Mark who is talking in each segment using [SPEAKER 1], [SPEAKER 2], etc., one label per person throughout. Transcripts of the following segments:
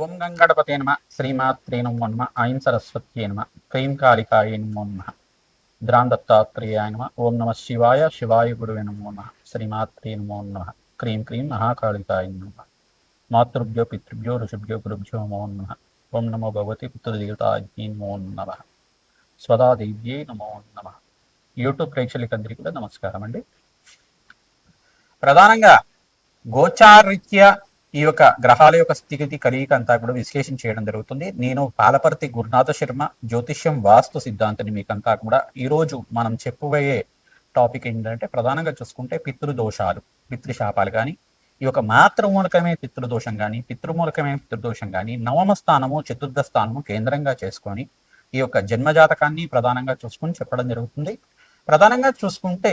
[SPEAKER 1] ఓం గంగణపతే నమ. శ్రీమాత్రే నమో నమ. ఐం సరస్వత్యే నమ. క్రీం కాళికాయ నమో నమ. ద్రాం దత్తాత్రేయాయ నమ. ఓం నమ శివాయ శివాయ గురువే నమో నమ. శ్రీమాత్రే నమో నమ. క్రీం క్రీం మహాకాళికాయ నమ మాతృభ్యో పితృభ్యో ఋషిభ్యో గురుభ్యో నమో నమ. ఓం నమో భగవతి పితృదేవతాజ్ఞే నమో నమ. స్వదాదేవ్యే నమో నమ. యూట్యూబ్ ప్రేక్షకులందరికీ కూడా నమస్కారం అండి. ప్రధానంగా గోచారీత్యా ఈ యొక్క గ్రహాల యొక్క స్థితిగతి కలియిక అంతా కూడా విశ్లేషణ చేయడం జరుగుతుంది. నేను పాలపర్తి గురునాథ శర్మ జ్యోతిష్యం వాస్తు సిద్ధాంతాన్ని మీకంతా కూడా ఈరోజు మనం చెప్పబోయే టాపిక్ ఏంటంటే ప్రధానంగా చూసుకుంటే పితృదోషాలు పితృశాపాలు కానీ ఈ యొక్క మాతృమూలకమే పితృదోషం కానీ పితృమూలకమే పితృదోషం కానీ నవమ స్థానము చతుర్థ స్థానము కేంద్రంగా చేసుకొని ఈ యొక్క జన్మజాతకాన్ని ప్రధానంగా చూసుకొని చెప్పడం జరుగుతుంది. ప్రధానంగా చూసుకుంటే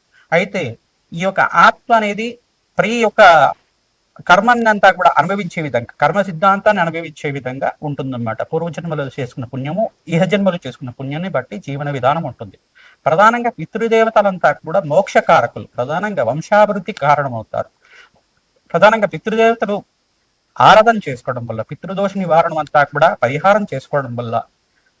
[SPEAKER 1] అయితే ఈ యొక్క ఆత్మ అనేది ప్రతి యొక్క కర్మాన్ని అంతా కూడా అనుభవించే విధంగా కర్మ సిద్ధాంతాన్ని అనుభవించే విధంగా ఉంటుందన్నమాట. పూర్వజన్మలో చేసుకున్న పుణ్యము ఇహ జన్మలో చేసుకున్న పుణ్యాన్ని బట్టి జీవన విధానం ఉంటుంది. ప్రధానంగా పితృదేవతలంతా కూడా మోక్షకారకులు ప్రధానంగా వంశాభివృద్ధి కారణమవుతారు. ప్రధానంగా పితృదేవతలు ఆరాధన చేసుకోవడం వల్ల పితృదోష నివారణ అంతా కూడా పరిహారం చేసుకోవడం వల్ల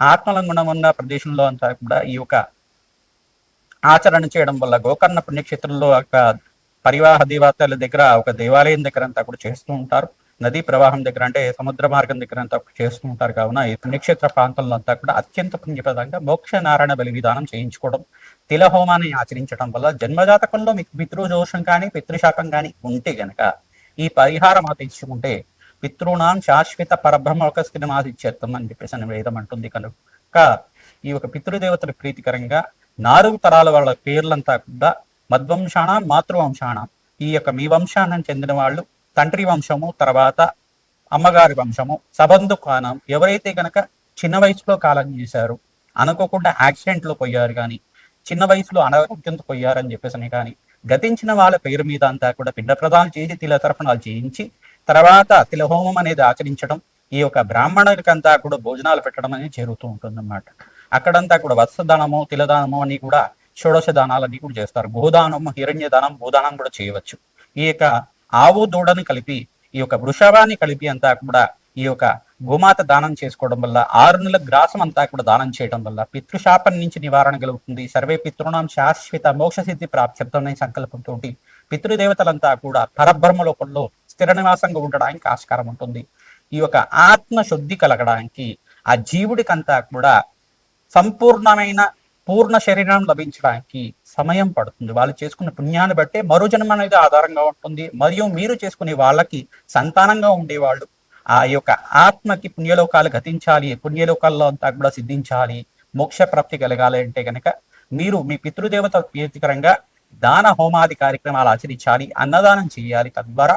[SPEAKER 1] ఆత్మలింగం ఉన్న ప్రదేశంలో అంతా కూడా ఈ యొక్క ఆచరణ చేయడం వల్ల గోకర్ణ పుణ్యక్షేత్రంలో ఒక పరివాహ దేవతల దగ్గర ఒక దేవాలయం దగ్గర అంతా కూడా చేస్తూ ఉంటారు. నదీ ప్రవాహం దగ్గర అంటే సముద్ర మార్గం దగ్గర అంతా చేస్తూ ఉంటారు. కావున ఈ పుణ్యక్షేత్ర ప్రాంతంలో అంతా కూడా అత్యంత పుణ్యప్రదంగా మోక్ష నారాయణ బలి విధానం చేయించుకోవడం తిల హోమాన్ని ఆచరించడం వల్ల జన్మజాతకంలో మీకు పితృదోషం కానీ పితృశాపం కానీ ఉంటే గనక ఈ పరిహారం ఆచరించుకుంటే పితృణాం శాశ్వత పరబ్రహ్మ స్థితిమాదిచ్చేత్తం అని చెప్పేసి అని వేదం అంటుంది కనుక. ఈ యొక్క పితృదేవతల ప్రీతికరంగా నాలుగు తరాల వాళ్ళ పేర్లంతా కూడా మద్వంశాణ మాతృవంశాణ ఈ యొక్క మీ వంశానం చెందిన వాళ్ళు తండ్రి వంశము తర్వాత అమ్మగారి వంశము సబంధు కానం ఎవరైతే గనక చిన్న వయసులో కాలం చేశారు అనుకోకుండా యాక్సిడెంట్లో పోయారు కానీ చిన్న వయసులో అనారోగ్యంతో పోయారని చెప్పేసి కానీ గతించిన వాళ్ళ పేరు మీద అంతా కూడా పిండ ప్రదానం చేసి తిల తర్పణాలు చేయించి తర్వాత తిలహోమం అనేది ఆచరించడం ఈ యొక్క బ్రాహ్మణులకంతా కూడా భోజనాలు పెట్టడం అనేది జరుగుతూ ఉంటుంది అన్నమాట అక్కడంతా కూడా వత్సదానము తిలదానము అని కూడా షోడశ దానాలన్నీ కూడా చేస్తారు. గోదానము హిరణ్య దానం భూదానం కూడా చేయవచ్చు. ఈ యొక్క ఆవు దూడని కలిపి ఈ యొక్క వృషభాన్ని కలిపి అంతా కూడా ఈ యొక్క గోమాత దానం చేసుకోవడం వల్ల ఆరు నెలల గ్రాసం అంతా కూడా దానం చేయడం వల్ల పితృశాపం నుంచి నివారణ కలుగుతుంది. సర్వే పితృణం శాశ్వత మోక్ష సిద్ధి ప్రాప్త్యర్థం సంకల్పంతో పితృదేవతలంతా కూడా పరబ్రహ్మ లోపంలో స్థిర నివాసంగా ఉండడానికి ఆస్కారం ఉంటుంది. ఈ యొక్క ఆత్మ శుద్ధి కలగడానికి ఆ జీవుడికంతా కూడా సంపూర్ణమైన పూర్ణ శరీరం లభించడానికి సమయం పడుతుంది. వాళ్ళు చేసుకున్న పుణ్యాన్ని బట్టే మరో జన్మ అనేది ఆధారంగా ఉంటుంది. మరియు మీరు చేసుకునే వాళ్ళకి సంతానంగా ఉండేవాళ్ళు ఆ యొక్క ఆత్మకి పుణ్యలోకాలు గతించాలి పుణ్యలోకాల్లో అంతా కూడా సిద్ధించాలి మోక్ష ప్రాప్తి కలగాలి అంటే కనుక మీరు మీ పితృదేవత ప్రీతికరంగా దాన హోమాది కార్యక్రమాలు ఆచరించాలి అన్నదానం చేయాలి తద్వారా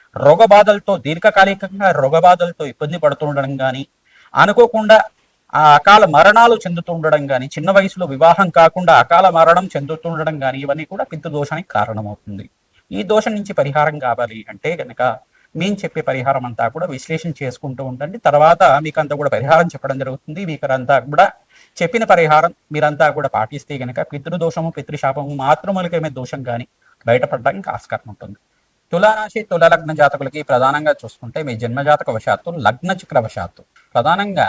[SPEAKER 1] రోగబాధలతో దీర్ఘకాలికంగా రోగబాధలతో ఇబ్బంది పడుతుండడం కానీ అనుకోకుండా ఆ అకాల మరణాలు చెందుతుండడం కానీ చిన్న వయసులో వివాహం కాకుండా అకాల మరణం చెందుతుండడం కానీ ఇవన్నీ కూడా దోషానికి కారణమవుతుంది. ఈ దోషం నుంచి పరిహారం కావాలి అంటే కనుక మేము చెప్పే పరిహారం అంతా కూడా విశ్లేషణ చేసుకుంటూ ఉండండి. తర్వాత మీకు అంతా కూడా పరిహారం చెప్పడం జరుగుతుంది. మీకు అంతా కూడా చెప్పిన పరిహారం మీరంతా కూడా పాటిస్తే కనుక పితృదోషము పితృశాపము మాతృమూలికమే దోషం కానీ బయటపడడానికి ఆస్కారం ఉంటుంది. తులారాశి తుల లగ్న జాతకులకి ప్రధానంగా చూసుకుంటే మీ జన్మజాతక వశాత్తు లగ్న చక్ర వశాత్తు. ప్రధానంగా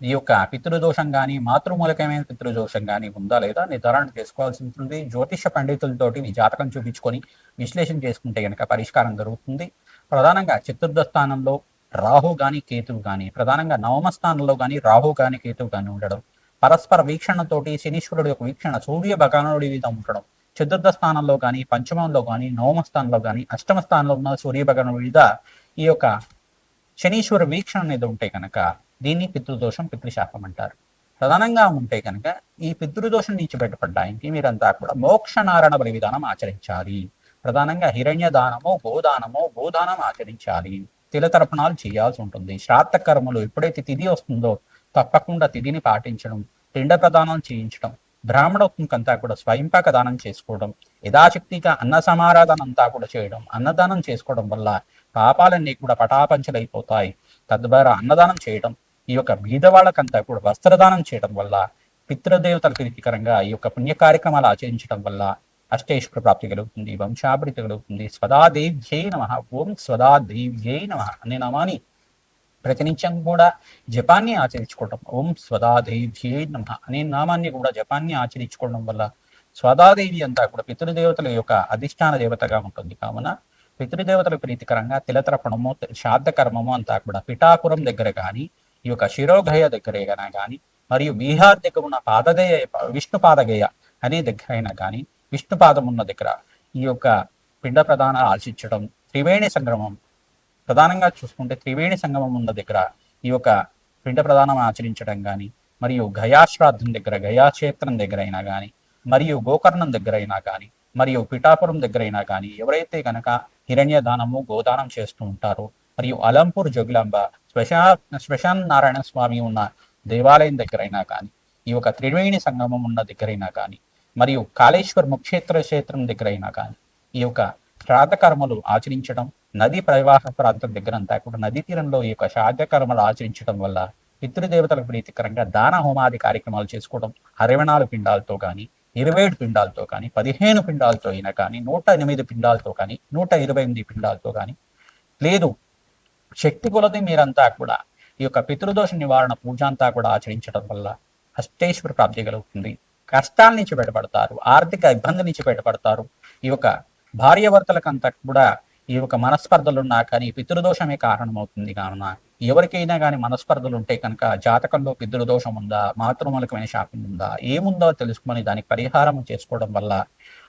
[SPEAKER 1] ఈ యొక్క పితృదోషం కానీ మాతృమూలకమైన పితృదోషం కానీ ఉందా లేదా నిర్ధారణ చేసుకోవాల్సి ఉంటుంది. జ్యోతిష పండితులతోటి మీ జాతకం చూపించుకొని విశ్లేషణ చేసుకుంటే కనుక పరిష్కారం జరుగుతుంది ప్రధానంగా చతుర్థ స్థానంలో రాహు కానీ కేతువు కానీ ప్రధానంగా నవమ స్థానంలో కానీ రాహు కానీ కేతువు కానీ ఉండడం పరస్పర వీక్షణతోటి శనీశ్వరుడు యొక్క వీక్షణ సూర్య భగవానుడి మీద ఉండడం చతుర్థ స్థానంలో కానీ పంచమంలో కానీ నవమ స్థానంలో కానీ అష్టమ స్థానంలో ఉన్న సూర్య మీద ఈ యొక్క శనీశ్వర వీక్షణ అనేది ఉంటే కనుక దీన్ని పితృదోషం పితృశాపం అంటారు. ప్రధానంగా ఉంటే కనుక ఈ పితృదోషం నుంచి బయటపడడానికి మీరంతా కూడా మోక్ష నారాయణ బలి విధానం ఆచరించాలి. ప్రధానంగా హిరణ్య దానము గోదానము గోదానం ఆచరించాలి. తిలతర్పణాలు చేయాల్సి ఉంటుంది. శ్రాద్ధ కర్మలు ఎప్పుడైతే తిథి వస్తుందో తప్పకుండా తిథిని పాటించడం పిండ ప్రదానం చేయించడం బ్రాహ్మణోత్మకంతా కూడా స్వయంపాక దానం చేసుకోవడం యథాశక్తిగా అన్న సమారాధన అంతా కూడా చేయడం అన్నదానం చేసుకోవడం వల్ల పాపాలన్నీ కూడా పటాపంచలైపోతాయి. తద్వారా అన్నదానం చేయడం ఈ యొక్క బీదవాళ్ళకంతా కూడా వస్త్రదానం చేయడం వల్ల పితృదేవతల ప్రీతికరంగా ఈ యొక్క పుణ్య కార్యక్రమాలు ఆచరించడం వల్ల అష్టేశ్వర ప్రాప్తి కలుగుతుంది వంశాభివృద్ధి కలుగుతుంది. స్వదాదేవ్యై నమ ఓం స్వదాదేవ్యై నమ అనే నమాని ప్రతినిత్యం కూడా జపాన్ని ఆచరించుకోవటం. ఓం స్వదాదేవ్యే నమ అనే నామాన్ని కూడా జపాన్ని ఆచరించుకోవడం వల్ల స్వదాదేవి అంతా కూడా పితృదేవతల యొక్క అధిష్టాన దేవతగా ఉంటుంది. కావున పితృదేవతల ప్రీతికరంగా తిలతర్పణము శ్రాద్ధ కర్మము అంతా కూడా పిఠాపురం దగ్గర కానీ ఈ యొక్క శిరోగయ దగ్గరైనా కానీ మరియు బీహార్ దగ్గర ఉన్న పాదగయ విష్ణుపాదగయ అనే దగ్గర కానీ విష్ణుపాదం ఉన్న దగ్గర ఈ యొక్క పిండ ప్రధాన ఆశించడం త్రివేణి సంగ్రమం ప్రధానంగా చూసుకుంటే త్రివేణి సంగమం ఉన్న దగ్గర ఈ యొక్క పిండ ప్రధానం ఆచరించడం కానీ మరియు గయాశ్రాద్ధం దగ్గర గయాక్షేత్రం దగ్గర అయినా కానీ మరియు గోకర్ణం దగ్గర అయినా కానీ మరియు పిఠాపురం దగ్గర అయినా కానీ ఎవరైతే కనుక హిరణ్య దానము గోదానం చేస్తూ ఉంటారో మరియు అలంపూర్ జోగులాంబ శ్మశా శ్మశాన్ నారాయణ స్వామి ఉన్న దేవాలయం దగ్గరైనా కానీ ఈ యొక్క త్రివేణి సంగమం ఉన్న దగ్గరైనా కానీ మరియు కాళేశ్వర్ ముక్షేత్ర క్షేత్రం దగ్గరైనా కానీ ఈ యొక్క శ్రాద్ధకర్మలు ఆచరించడం నదీ ప్రవాహ ప్రాంతం దగ్గర అంతా కూడా నదీ తీరంలో ఈ యొక్క శ్రాద్ధ ఆచరించడం వల్ల పితృదేవతలకు ప్రీతికరంగా దాన హోమాది కార్యక్రమాలు చేసుకోవడం అరవై నాలుగు పిండాలతో కానీ ఇరవై ఏడు పిండాలతో కానీ పదిహేను పిండాలతో అయినా కానీ నూట ఎనిమిది పిండాలతో కానీ నూట ఇరవై ఎనిమిది పిండాలతో కానీ లేదు. శక్తి కొలది మీరంతా కూడా ఈ యొక్క పితృదోష నివారణ పూజ అంతా కూడా ఆచరించడం వల్ల అష్టేశ్వర ప్రాప్తి కలుగుతుంది. కష్టాల నుంచి బయటపడతారు ఆర్థిక ఇబ్బంది నుంచి బయటపడతారు. ఈ యొక్క భార్యవర్తలకంతా కూడా ఈ యొక్క మనస్పర్ధలు ఉన్నా కానీ పితృదోషమే కారణమవుతుంది కావున ఎవరికైనా కానీ మనస్పర్ధలు ఉంటే కనుక జాతకంలో పితృదోషం ఉందా మాతృమూలకమైన శాపం ఉందా ఏముందో తెలుసుకొని దానికి పరిహారం చేసుకోవడం వల్ల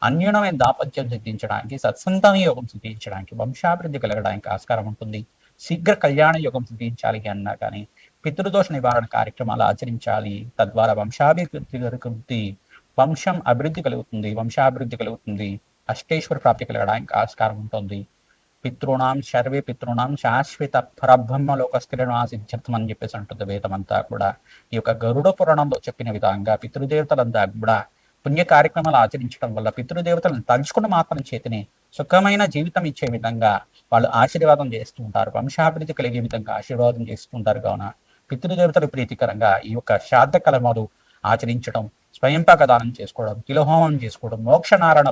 [SPEAKER 1] అన్యూనమైన దాపత్యం సిద్ధించడానికి సత్సంతాన యోగం సిద్ధించడానికి వంశాభివృద్ధి కలగడానికి ఆస్కారం ఉంటుంది. శీఘ్ర కళ్యాణ యోగం సిద్ధించాలి అన్నా కానీ పితృదోష నివారణ కార్యక్రమాలు ఆచరించాలి. తద్వారా వంశాభివృద్ధి కలుగుతుంది వంశం అభివృద్ధి కలుగుతుంది వంశాభివృద్ధి కలుగుతుంది. అష్టేశ్వర ప్రాప్తి కలగడానికి ఆస్కారం ఉంటుంది. పితృణాం సర్వే పితృణాం శాశ్వత పరబ్రహ్మ లోకస్థిరణ సిద్ధ్యర్థం అని చెప్పేసి అంటుంది వేదమంతా కూడా. ఈ యొక్క గరుడ పురాణంలో చెప్పిన విధంగా పితృదేవతలంతా కూడా పుణ్య కార్యక్రమాలు ఆచరించడం వల్ల పితృదేవతలను తలుచుకున్న మాత్రం చేతిని సుఖమైన జీవితం ఇచ్చే విధంగా వాళ్ళు ఆశీర్వాదం చేస్తూ ఉంటారు. వంశాభివృద్ధి కలిగే విధంగా ఆశీర్వాదం చేస్తుంటారు కావున పితృదేవతలు ప్రీతికరంగా ఈ యొక్క శ్రాద్ధ కలమాలు ఆచరించడం స్వయంపాక దానం చేసుకోవడం తిలహోమం చేసుకోవడం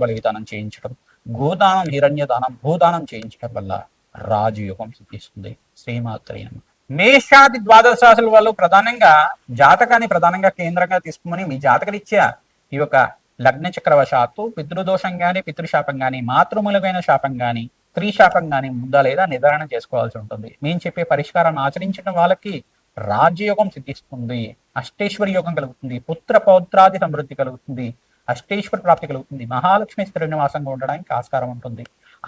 [SPEAKER 1] బలి విధానం చేయించడం గోదానం హిరణ్యదానం భూదానం చేయించడం వల్ల రాజయోగం సిద్ధిస్తుంది. శ్రీమాత్రి మేషాది ద్వాదశ రాశుల వాళ్ళు ప్రధానంగా జాతకాన్ని ప్రధానంగా కేంద్రంగా తీసుకుని మీ జాతకరీత్యా ఈ యొక్క లగ్న చక్రవశాత్తు పితృదోషం కానీ పితృశాపం కానీ మాతృమూలమైన శాపం గాని స్త్రీ శాపం కానీ ఉందా లేదా నిర్ధారణ చేసుకోవాల్సి ఉంటుంది. మేము చెప్పే పరిష్కారాన్ని ఆచరించడం వాళ్ళకి రాజ్యయోగం సిద్ధిస్తుంది. అష్టేశ్వరి యోగం కలుగుతుంది. పుత్ర పౌత్రాది సమృద్ధి కలుగుతుంది. అష్టేశ్వర ప్రాప్తి కలుగుతుంది. మహాలక్ష్మి స్థిర నివాసంగా ఉండడానికి ఆస్కారం ఉంటుంది.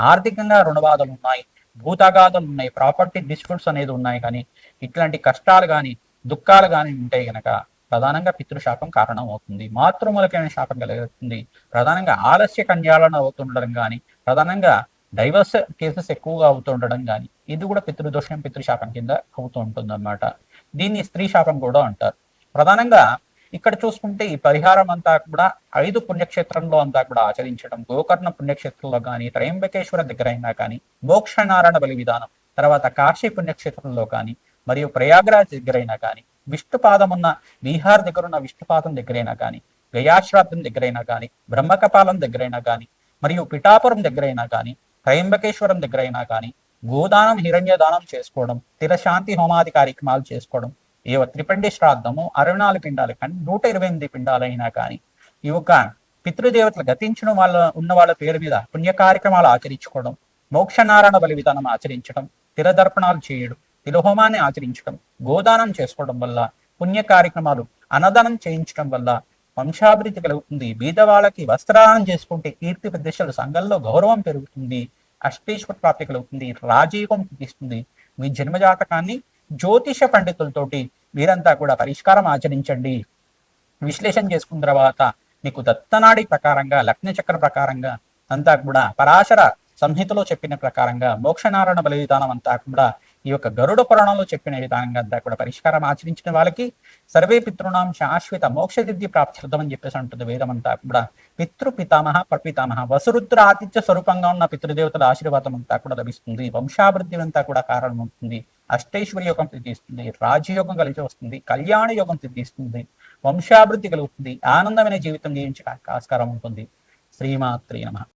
[SPEAKER 1] ఆర్థికంగా రుణబాధలు ఉన్నాయి. భూతగాథలు ఉన్నాయి. ప్రాపర్టీ డిస్ప్యూట్స్ అనేది ఉన్నాయి కానీ ఇట్లాంటి కష్టాలు కానీ దుఃఖాలు కానీ ఉంటే గనక ప్రధానంగా పితృశాపం కారణం అవుతుంది. మాతృమూలకమైన శాపం కలుగుతుంది ప్రధానంగా ఆలస్య కన్యాలను అవుతుండడం కానీ ప్రధానంగా డైవర్స్ కేసెస్ ఎక్కువగా అవుతూ ఉండడం కానీ ఇది కూడా పితృదోషం పితృశాపం కింద అవుతూ ఉంటుంది అన్నమాట దీన్ని స్త్రీ శాపం కూడా అంటారు. ప్రధానంగా ఇక్కడ చూసుకుంటే ఈ పరిహారం అంతా కూడా ఐదు పుణ్యక్షేత్రంలో అంతా కూడా ఆచరించడం గోకర్ణ పుణ్యక్షేత్రంలో కానీ త్రయంబకేశ్వర దగ్గర అయినా కానీ మోక్షనారాయణ బలి విధానం తర్వాత కాశీ పుణ్యక్షేత్రంలో కానీ మరియు ప్రయాగరాజ్ దగ్గరైనా కానీ విష్ణుపాదం ఉన్న బీహార్ దగ్గర ఉన్న విష్ణుపాదం దగ్గరైనా కానీ గయాశ్రాద్ధం దగ్గరైనా కానీ బ్రహ్మకపాలం దగ్గరైనా కానీ మరియు పిఠాపురం దగ్గరైనా కానీ త్రయంబకేశ్వరం దగ్గరైనా కానీ గోదానం హిరణ్య దానం చేసుకోవడం తిరశాంతి హోమాది కార్యక్రమాలు చేసుకోవడం ఏ త్రిపండి శ్రాద్ధము అరవై నాలుగు పిండాలు కానీ నూట ఇరవై ఎనిమిది పిండాలైనా కానీ ఈ యొక్క పితృదేవతలు గతించిన వాళ్ళ ఉన్న వాళ్ళ పేరు మీద పుణ్య కార్యక్రమాలు ఆచరించుకోవడం మోక్షనారాయణ బలి విధానం ఆచరించడం తిరదర్పణాలు చేయడం తిలహోమాన్ని ఆచరించడం గోదానం చేసుకోవడం వల్ల పుణ్య కార్యక్రమాలు అన్నదానం చేయించడం వల్ల వంశాభివృద్ధి కలుగుతుంది. బీద వాళ్ళకి వస్త్రదానం చేసుకుంటే కీర్తి ప్రదేశాలు సంఘంలో గౌరవం పెరుగుతుంది అష్టేశ్వర ప్రాప్తి కలుగుతుంది రాజయోగం తీస్తుంది మీ జన్మజాతకాన్ని జ్యోతిష పండితులతోటి మీరంతా కూడా పరిష్కారం ఆచరించండి. విశ్లేషణ చేసుకున్న తర్వాత మీకు దత్తనాడి ప్రకారంగా లగ్న చక్ర ప్రకారంగా అంతా కూడా పరాశర సంహితలో చెప్పిన ప్రకారంగా మోక్షనారాయణ బలి విధానం అంతా కూడా ఈ యొక్క గరుడ పురాణంలో చెప్పిన విధానంగా అంతా కూడా పరిష్కారం ఆచరించిన వాళ్ళకి సర్వే పితృణాం శాశ్వత మోక్ష సిద్ధి అని చెప్పేసి ఉంటుంది వేదం అంతా కూడా. పితృ పితామహ ప్రపితామహ వసురుద్ర ఆతిథ్య స్వరూపంగా ఉన్న పితృదేవతల ఆశీర్వాదం అంతా కూడా లభిస్తుంది. వంశాభివృద్ధి అంతా కూడా కారణమవుతుంది. అష్టైశ్వర్య యోగం సిద్ధిస్తుంది రాజయోగం కలిసి వస్తుంది కళ్యాణ యోగం సిద్ధిస్తుంది వంశాభివృద్ధి కలుగుతుంది ఆనందమైన జీవితం జీవించడానికి ఆస్కారం ఉంటుంది. శ్రీమాత్రి నమ.